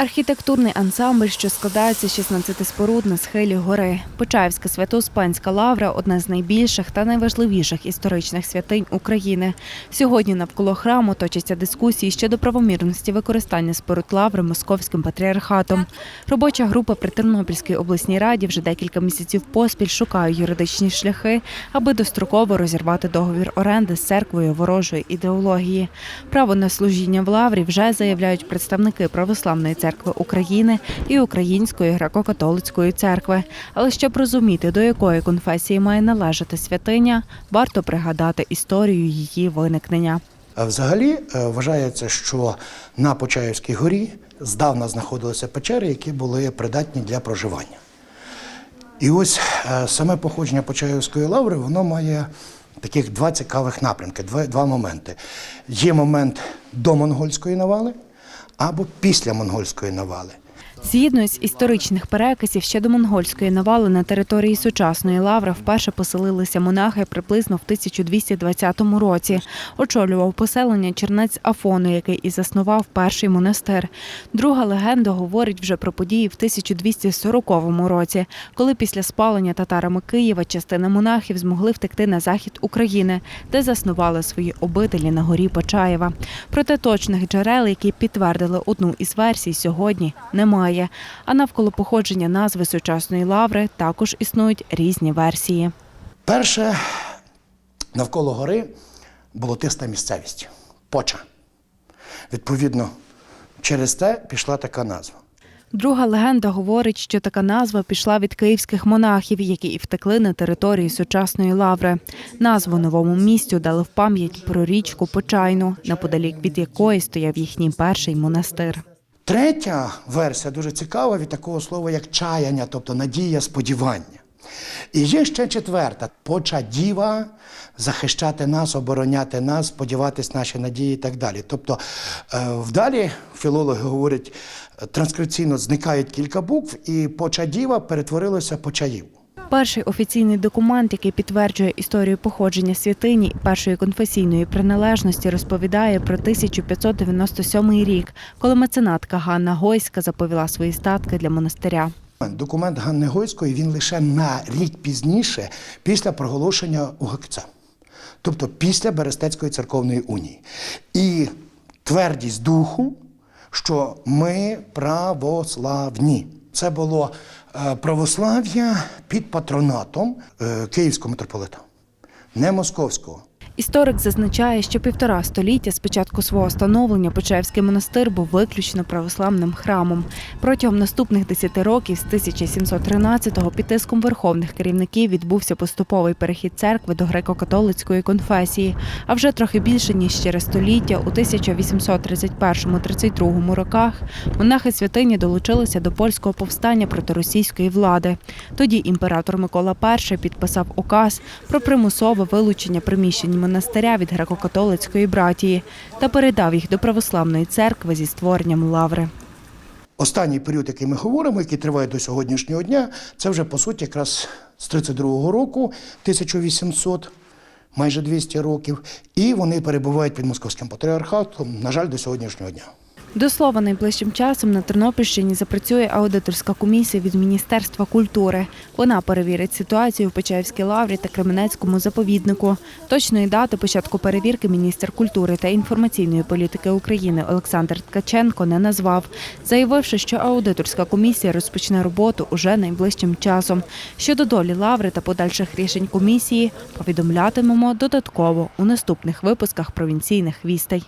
Архітектурний ансамбль, що складається з 16 споруд на схилі гори. Почаївська Свято-Успенська лавра одна з найбільших та найважливіших історичних святинь України. Сьогодні навколо храму точаться дискусії щодо правомірності використання споруд лаври московським патріархатом. Робоча група при Тернопільській обласній раді вже декілька місяців поспіль шукає юридичні шляхи, аби достроково розірвати договір оренди з церквою ворожої ідеології. Право на служіння в лаврі вже заявляють представники православної церкви України і Української греко-католицької церкви. Але щоб розуміти, до якої конфесії має належати святиня, варто пригадати історію її виникнення. Взагалі е, вважається, що на Почаївській горі здавна знаходилися печери, які були придатні для проживання. І ось е, саме походження Почаївської лаври воно має таких два цікавих напрямки, два, два моменти. Є момент до монгольської навали або після монгольської навали. Згідно з історичних переказів, ще до монгольської навали на території сучасної лаври вперше поселилися монахи приблизно в 1220 році. Очолював поселення чернець Афону, який і заснував перший монастир. Друга легенда говорить вже про події в 1240 році, коли після спалення татарами Києва частина монахів змогли втекти на захід України, де заснували свої обителі на горі Почаєва. Проте точних джерел, які підтвердили одну із версій, сьогодні немає. А навколо походження назви сучасної лаври також існують різні версії. Перше, навколо гори болотиста місцевість поча. Відповідно, через те пішла така назва. Друга легенда говорить, що така назва пішла від київських монахів, які і втекли на території сучасної лаври. Назву новому місцю дали в пам'ять про річку Почайну, неподалік від якої стояв їхній перший монастир. Третя версія дуже цікава від такого слова, як чаяння, тобто надія, сподівання. І є ще четверта поча діва, захищати нас, обороняти нас, сподіватись наші надії і так далі. Тобто е, вдалі філологи говорять, е, транскрипційно зникають кілька букв, і поча діва перетворилося почаїв. Перший офіційний документ, який підтверджує історію походження святині першої конфесійної приналежності, розповідає про 1597 рік, коли меценатка Ганна Гойська заповіла свої статки для монастиря. Документ Ганни Гойської він лише на рік пізніше, після проголошення УГКЦ, тобто після Берестецької церковної унії. І твердість духу, що ми православні. Це було православ'я під патронатом е, Київського митрополита, не московського. Історик зазначає, що півтора століття з початку свого становлення Почаївський монастир був виключно православним храмом. Протягом наступних 10 років з 1713-го під тиском верховних керівників відбувся поступовий перехід церкви до греко-католицької конфесії. А вже трохи більше ніж через століття, у 1831-32 роках монахи святині долучилися до польського повстання проти російської влади. Тоді імператор Микола І підписав указ про примусове вилучення приміщень монастиря від греко-католицької братії та передав їх до православної церкви зі створенням лаври. Останній період, який ми говоримо, який триває до сьогоднішнього дня, це вже по суті якраз з 32-го року, 1800, майже 200 років, і вони перебувають під московським патріархатом, на жаль, до сьогоднішнього дня. До слова, найближчим часом на Тернопільщині запрацює аудиторська комісія від Міністерства культури. Вона перевірить ситуацію в Почаївській лаврі та Кременецькому заповіднику. Точної дати початку перевірки міністр культури та інформаційної політики України Олександр Ткаченко не назвав, заявивши, що аудиторська комісія розпочне роботу уже найближчим часом. Щодо долі лаври та подальших рішень комісії повідомлятимемо додатково у наступних випусках провінційних вістей.